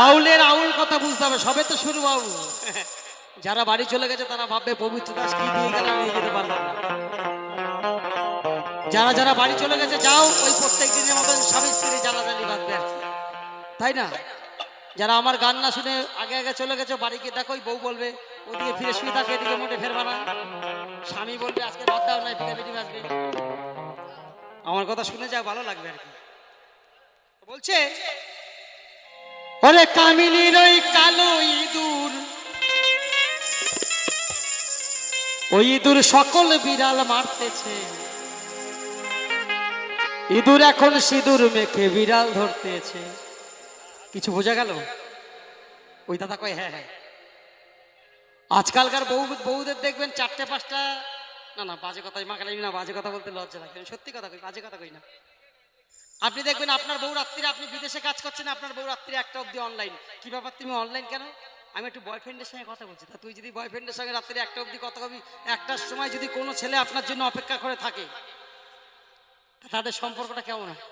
বাউলের আউল কথা বুঝতে হবে, সবে তো শুরু বাবু যারা বাড়ি চলে গেছে, তারা ভাববে পবিত্র দাস কি দিয়ে গেল নিয়ে যেতে পারলাম যারা যারা বাড়ি চলে গেছে, যাও, ওই প্রত্যেক দিনের মতন স্বামী স্ত্রী জ্বালাজালি বাঁধবে তাই না? যারা আমার গান না শুনে আগে আগে চলে গেছে, বাড়ি গিয়ে দেখো বউ বলবে, ওদিকে ফিরে শুয়ে থাকে, এদিকে মোটে ফেরবা না স্বামী বলবে, আজকে বাদ দাও নাই, ফিরে বেরিয়ে আসবে। আমার কথা শুনে যা ভালো লাগবে আর কি। বলছে ওরে কামিনীর ওই কালো ইঁদুর। ওই ইঁদুর সকল বিড়াল মারতেছে। ইঁদুর এখন সিঁদুর মেখে বিড়াল ধরতেছে। কিছু বোঝা গেল? ওই দাদা কয় হ্যাঁ হ্যাঁ। আজকালকার বউ বউদের দেখবেন চারটে পাঁচটা না না, বাজে কথা মাকালি না, বাজে কথা বলতে লজ্জা লাগে। সত্যি কথা কই, বাজে কথা কই না। আপনি দেখবেন আপনার বউ রাত্রিরে আপনি বিদেশে কাজ করছেন, আপনার বউ রাত্রি একটা অবধি অনলাইন কি ব্যাপার, তুমি অনলাইন কেন? আমি একটু বয়ফ্রেন্ডের সঙ্গে কথা বলছি। তা তুই যদি বয়ফ্রেন্ডের সঙ্গে রাত্রি একটা অবধি কথা কবি একটার সময় যদি কোনো ছেলে আপনার জন্য অপেক্ষা করে থাকে তাদের সম্পর্কটা কেমন হয়?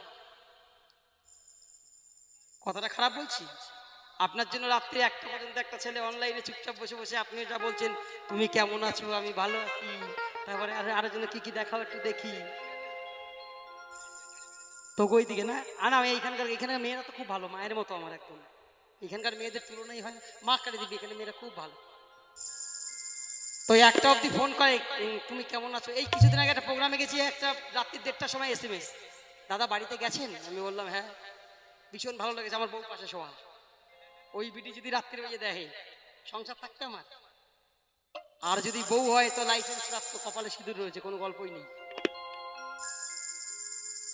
কথাটা খারাপ বলছি? আপনার জন্য রাত্রি একটা পর্যন্ত একটা ছেলে অনলাইনে চুপচাপ বসে বসে আপনি যা বলছেন, তুমি কেমন আছো? আমি ভালো আছি। তারপরে আরে আরও জন্য কি কি দেখাও একটু দেখি। তো ওই দিকে না? আর আমি এইখানকার এখানকার মেয়েরা তো খুব ভালো, মায়ের মতো আমার একদম। এখানকার মেয়েদের তুলনাই হয়, মা কাটে দিবি, এখানে মেয়েরা খুব ভালো। তো একটা অবধি ফোন করে তুমি কেমন আছো? এই কিছুদিন আগে একটা প্রোগ্রামে গেছি, একটা রাত্রি দেড়টার সময় এস এম এস দাদা বাড়িতে গেছেন? আমি বললাম হ্যাঁ। ভীষণ ভালো লেগেছে, আমার বউ পাশে শোয়া। ওই বিটি যদি রাত্রির বেজে দেখে, সংসার থাকবে আমার? আর যদি বউ হয়, তো লাইসেন্স প্রাপ্ত কপালে সিঁদুর রয়েছে, কোনো গল্পই নেই।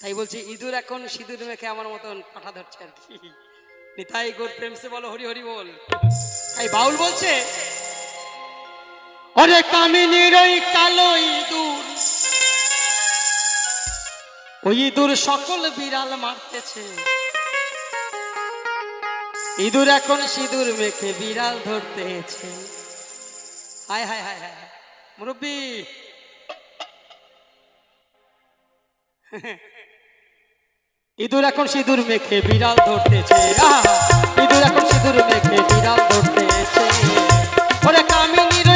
তাই বলছি, ইঁদুর এখন সিঁদুর মেখে আমার মতন পাঠা ধরছে আর কি। নিতাই গোর প্রেম সে বলো, হরি হরি বল। তাই বাউল বলছে, অরে কামিনীর ওই কালো ইঁদুর ওই ইঁদুর সকল বিড়াল মারতেছে। ইঁদুর এখন সিঁদুর মেখে বিড়াল ধরতেছে। হায় হায় হায় হায় মুরব্বী। ইঁদুর এখন সিঁদুর মেখে বিড়াল ধরতেছে! ইঁদুর এখন সিঁদুর মেখে বিড়াল ধরতেছে ওরে কামিনীর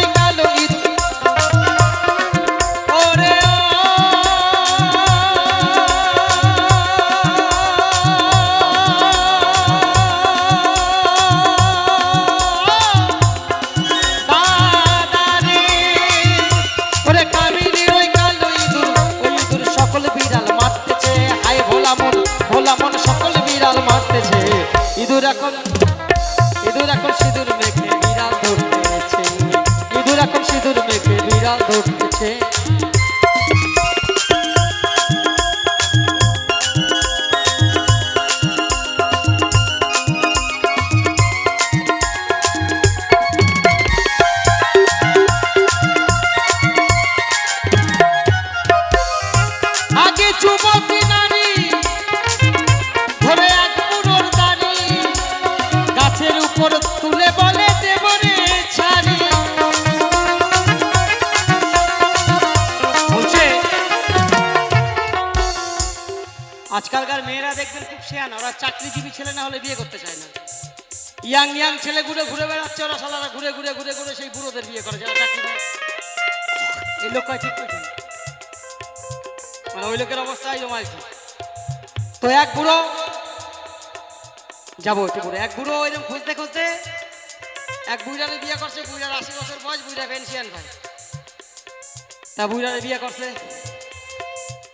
আজকালকার মেয়েরা দেখবেন খুব শেয়ান, ওরা চাকরিজীবী ছেলে না হলে বিয়ে করতে চায় না। ইয়াং ইয়াং ছেলে ঘুরে ঘুরে বেড়াচ্ছে, ওরা সালারা ঘুরে ঘুরে ঘুরে ঘুরে সেই বুড়োদের বিয়ে করে, যারা চাকরি করে এই লোক ঠিক করেছে মানে ওই লোকের অবস্থা এই আর কি? তো এক বুড়ো, যাব একটু বুড়ো এক বুড়ো এরকম খুঁজতে খুঁজতে এক বুড়ারে বিয়ে করছে বুড়ার আশি বছর বয়স বুড়া পেনশন ভাই তা বুড়ারে বিয়ে করছে।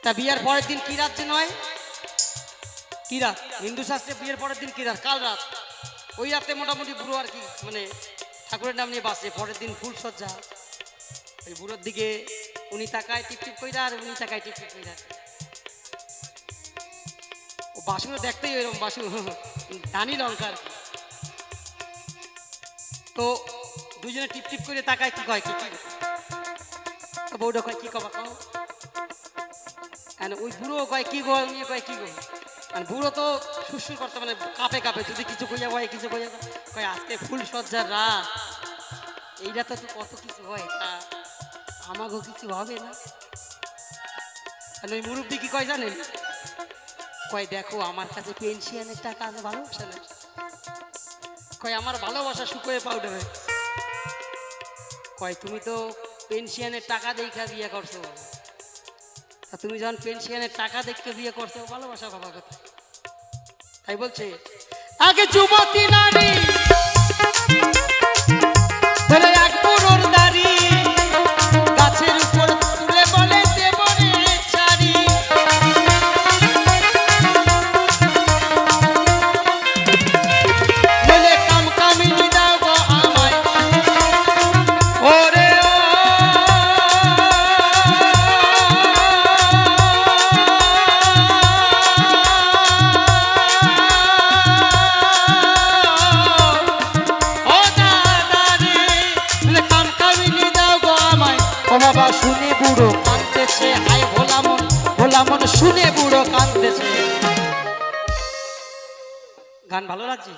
তা বিয়ের পরের দিন কি রাত্রে নয়? কি রাত? হিন্দু শাস্ত্রে বিয়ের পরের দিন কি রাত? কাল রাত। ওই রাতে মোটামুটি বুড়ো আর কি মানে ঠাকুরের নাম নিয়ে বাসে পরের দিন ফুল সজ্জা। ওই বুড়োর দিকে উনি তাকায়, টিপ টিপ কইরা, আর উনি তাকায় টিপ টিপ কইরা। ও বাসুও দেখতেই এরকম বাসু দানি লঙ্কা আর কি। তো দুজনে টিপ টিপ করে তাকায়, কি কয়, কি বউটা কয়, কি কবা কেন ওই বুড়ো কয়, কি গো উনি কয়, কি গো? মানে বুড়ো তো সুসুর করতে মানে কাঁপে কাঁপে যদি কিছু কইয়া কয় কিছু কইয়া কয়, আজকে ফুল সজ্জার রাত। এইটা তো কত কিছু হয় তা আমাকেও কিছু হবে না? আর ওই মুরব্বী কি কয় জানেন? কয় দেখো আমার কাছে পেনশনের টাকা আছে ভালোবাসা না কয় আমার ভালোবাসা শুকোয় পাউডার কয় তুমি তো পেনশনের টাকা দিয়ে দেখা বিয়ে করছ। তা তুমি যখন পেনশনের টাকা দেখতে বিয়ে করছ ভালোবাসা বাবা কথা তাই বলছে, আগে যুবতী নারী ধরে গান ভালো লাগছে?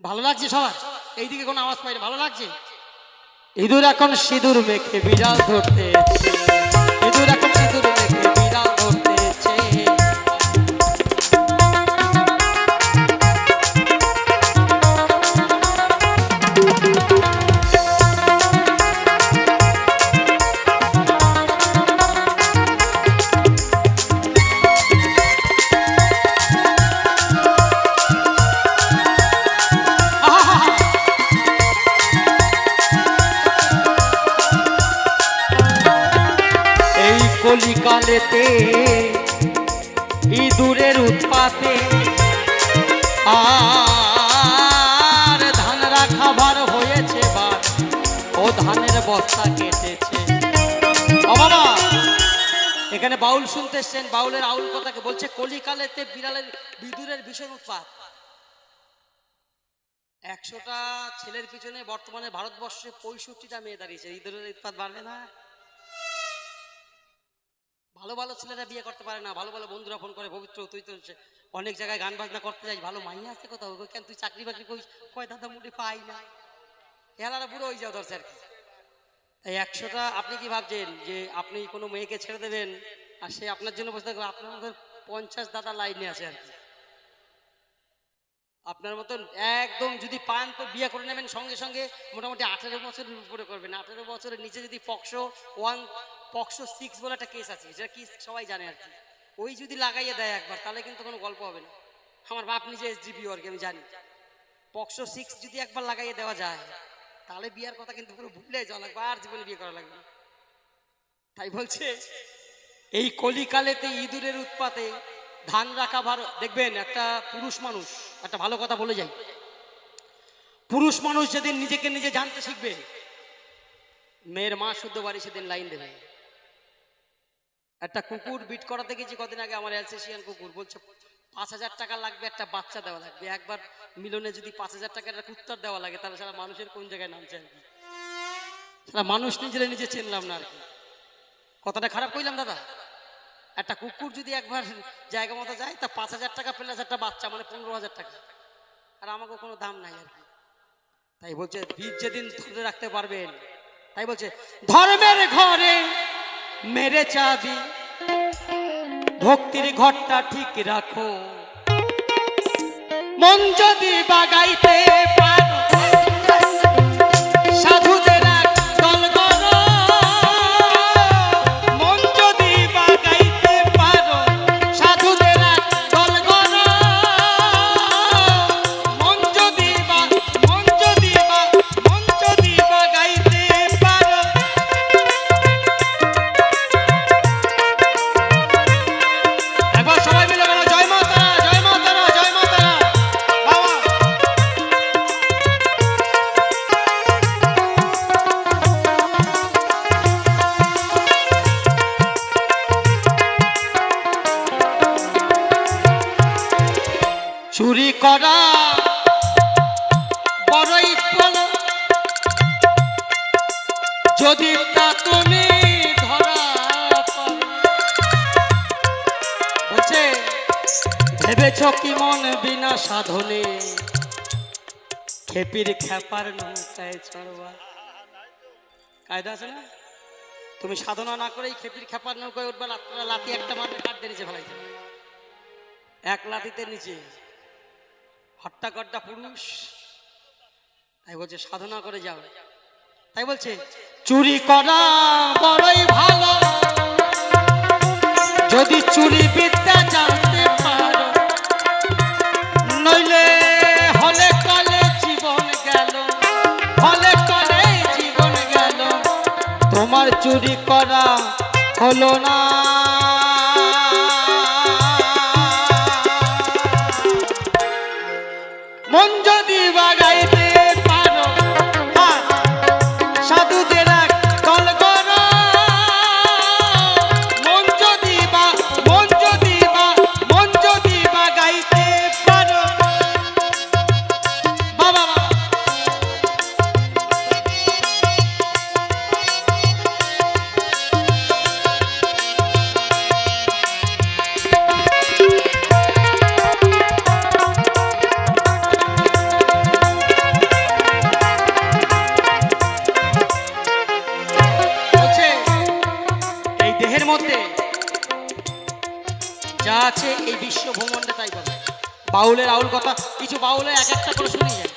ভালো লাগছে সবার? এইদিকে কোনো আওয়াজ পাইনি, ভালো লাগছে? ইঁদুর এখন সিঁদুর মেখে বিড়াল ধরতে ইঁদুর এখানে বাউল শুনতে এসছেন বাউলের আউল কথাকে বলছে কলিকালেতে বিড়ালের বিদুরের ভীষণ উৎপাত। একশোটা ছেলের পিছনে বর্তমানে ভারতবর্ষে পঁয়ষট্টিটা মেয়ে দাঁড়িয়েছে। ইঁদুরের উৎপাত বাড়বে না। ভালো ভালো ছেলেরা বিয়ে করতে পারে না ভালো ভালো বন্ধুরা ফোন করে পবিত্র তুই তো অনেক জায়গায় গান বাজনা করতে যাই ভালো মাইয়া আছে কোথাও? কই, কেন তুই চাকরি বাকরি করিস? কয় দাদা মুটি পাই না। এলারা বুড়ো হয়ে যাও ধরছে আর কি? তাই একশোটা আপনি কি ভাবছেন যে আপনি কোনো মেয়েকে ছেড়ে দেবেন? আর সে আপনার জন্য বসে থাকবে আপনার পঞ্চাশ দাদা লাইনে আছে আর কি। আপনার মতন একদম যদি পান তো বিয়ে করে নেবেন, সঙ্গে সঙ্গে মোটামুটি আঠেরো বছরের উপরে করবেন। আঠেরো বছরের নিচে যদি পক্সো ওয়ান পক্সো সিক্স বলে একটা কেস আছে, যেটা কি সবাই জানে আর কি। ওই যদি লাগাইয়ে দেয় একবার, তাহলে কিন্তু কোনো গল্প হবে না। আমার বাপ নিজে এসডিপি আর কি আমি জানি। পক্সো সিক্স যদি একবার লাগাইয়ে দেওয়া যায় তাহলে বিয়ার কথা কিন্তু পুরো ভুলে যাওয়া লাগবে আর জীবনে বিয়ে করা লাগবে তাই বলছে, এই কলিকালেতে ইঁদুরের উৎপাতে ধান রাখা ভার দেখবেন একটা পুরুষ মানুষ, একটা ভালো কথা বলে যাই। পুরুষ মানুষ যেদিন নিজেকে নিজে জানতে শিখবে, মেয়ের মা শুদ্ধ বাড়ি সেদিন লাইন দেবে। একটা কুকুর বিট করাতে গেছি কদিন আগে, আমার অ্যালসেশিয়ান কুকুর, বলছে পাঁচ হাজার টাকা লাগবে, একটা বাচ্চা দেওয়া লাগবে। একবার মিলনে যদি পাঁচ হাজার টাকার একটা কুত্তার দেওয়া লাগে, তাহলে সারা মানুষের কোন জায়গায় নামছে আর কি? সারা মানুষ নিজেরা নিজে চিনলাম না আর কি। কথাটা খারাপ কইলাম, দাদা? একটা কুকুর যদি একবার জায়গা মতো যায়, তা পাঁচ হাজার টাকা প্লাস একটা বাচ্চা মানে পনেরো হাজার টাকা। আর আমাকে কোনো দাম নাই আর কি। তাই বলছে বীজ যেদিন ধরে রাখতে পারবেন। তাই বলছে, ধর্মের ঘরে মেরে চাবি। ভক্তির ঘরটা ঠিক রাখো। মন যদি বাগাইতে পারো খেপির খেপার নৌকায় কায়দা আছে না? তুমি সাধনা না করেই খেপির খেপার নৌকায় উঠবা আপনারা লাতি একটা কাট দিয়ে নিচে ফেলাইতে এক লাতিতে নিচে। হট্টাকট্টা পুরুষ। তাই বলছে, সাধনা করে যাও। তাই বলছে, চুরি করা বড়ই ভালো। যদি চুরি বিদ্যা জানতে চুরি করা হলো না। যা আছে এই বিশ্ব ভ্রমণটা তাই বলে। বাউলের আউল কথা, কিছু বাউলে এক একটা করে শুনি যায়।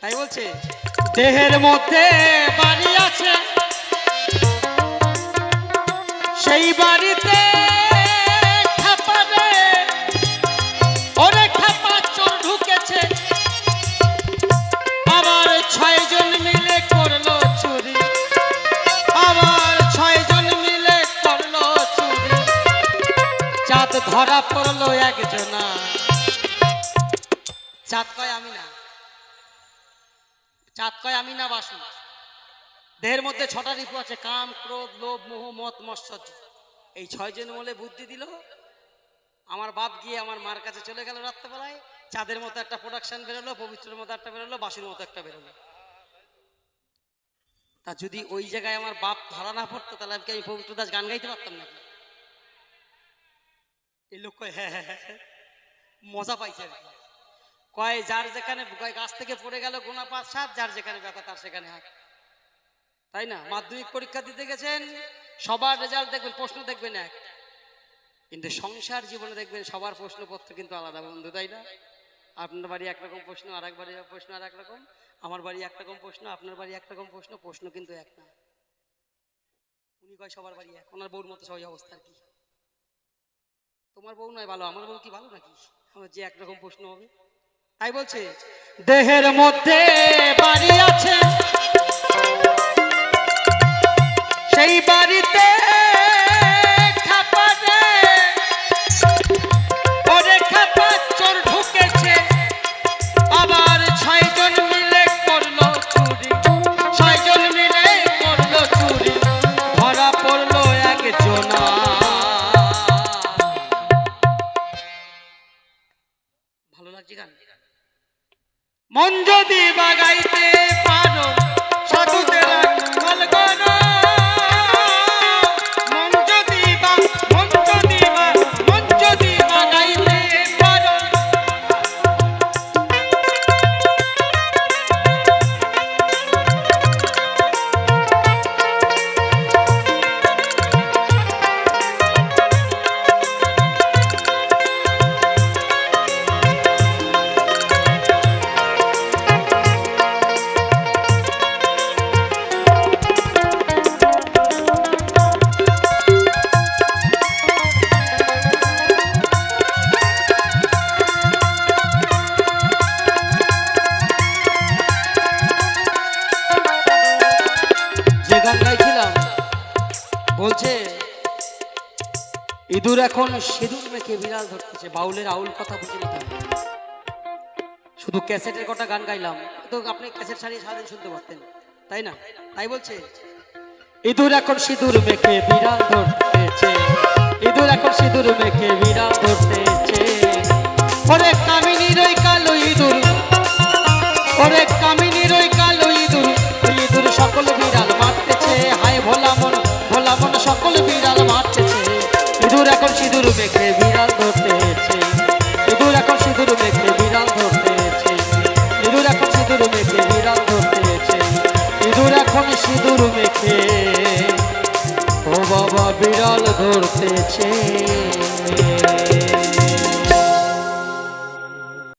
তাই বলছে, দেহের মধ্যে বাড়ি আছে, সেই বাড়িতে চাঁদ ধরা পড়ল একজনা। চাঁদ কয় আমি না? চাঁদ কয় আমি না, বাসু? দেহের মধ্যে ছটা রিপু আছে, কাম, ক্রোধ, লোভ, মোহ, মত, মৎসর্য। এই ছয়জন মলে বুদ্ধি দিল। আমার বাপ গিয়ে আমার মার কাছে চলে গেল রাত্রেবেলায়। চাঁদের মতো একটা প্রোডাকশন বেরোলো, পবিত্রের মতো একটা বেরোলো, বাসুর মতো একটা বেরোলো। তা যদি ওই জায়গায় আমার বাপ ধরা না পড়তো, তাহলে আমি পবিত্র দাস গান গাইতে পারতাম নাকি? এই লোক কয় হ্যাঁ হ্যাঁ হ্যাঁ, হ্যাঁ। মজা পাইছে আর কি। কয় যার যেখানে গাছ থেকে পড়ে গেল গোনা পাঁচ সাত যার যেখানে ব্যথা তার সেখানে হাত তাই না? মাধ্যমিক পরীক্ষা দিতে গেছেন সবার রেজাল্ট দেখবেন প্রশ্ন দেখবেন এক। কিন্তু সংসার জীবনে দেখবেন সবার প্রশ্নপত্র কিন্তু আলাদা বন্ধু তাই না? আপনার বাড়ি একরকম প্রশ্ন আর এক প্রশ্ন আর এক রকম। আমার বাড়ি একরকম প্রশ্ন আপনার বাড়ি একরকম প্রশ্ন প্রশ্ন কিন্তু এক না। উনি কয় সবার বাড়ি এক। ওনার বউর মতো সবাই অবস্থা আর কি। তোমার বউ নয় ভালো, আমার বউ কি ভালো নাকি? আমার যে একরকম প্রশ্ন হবে। তাই বলছে, দেহের মধ্যে বাড়ি আছে। সেই বাড়িতে মন যদি বাগাইতে বলছে ইঁদুর এখন সিঁদুর মেখে বিড়াল ধরতেছে, বাউলের আউল কথা বুঝে নিতে হবে। শুধু ক্যাসেটের কটা গান গাইলাম, তো আপনি ক্যাসেট ছাড়িয়ে সারাদিন শুনতে পারতেন, তাই না? তাই বলছে? ইঁদুর এখন সিঁদুর মেখে বিড়াল ধরতেছে, ইঁদুর এখন সিঁদুর মেখে বিড়াল ধরতেছে। ওরে কামিনীর ওই কালো ইঁদুর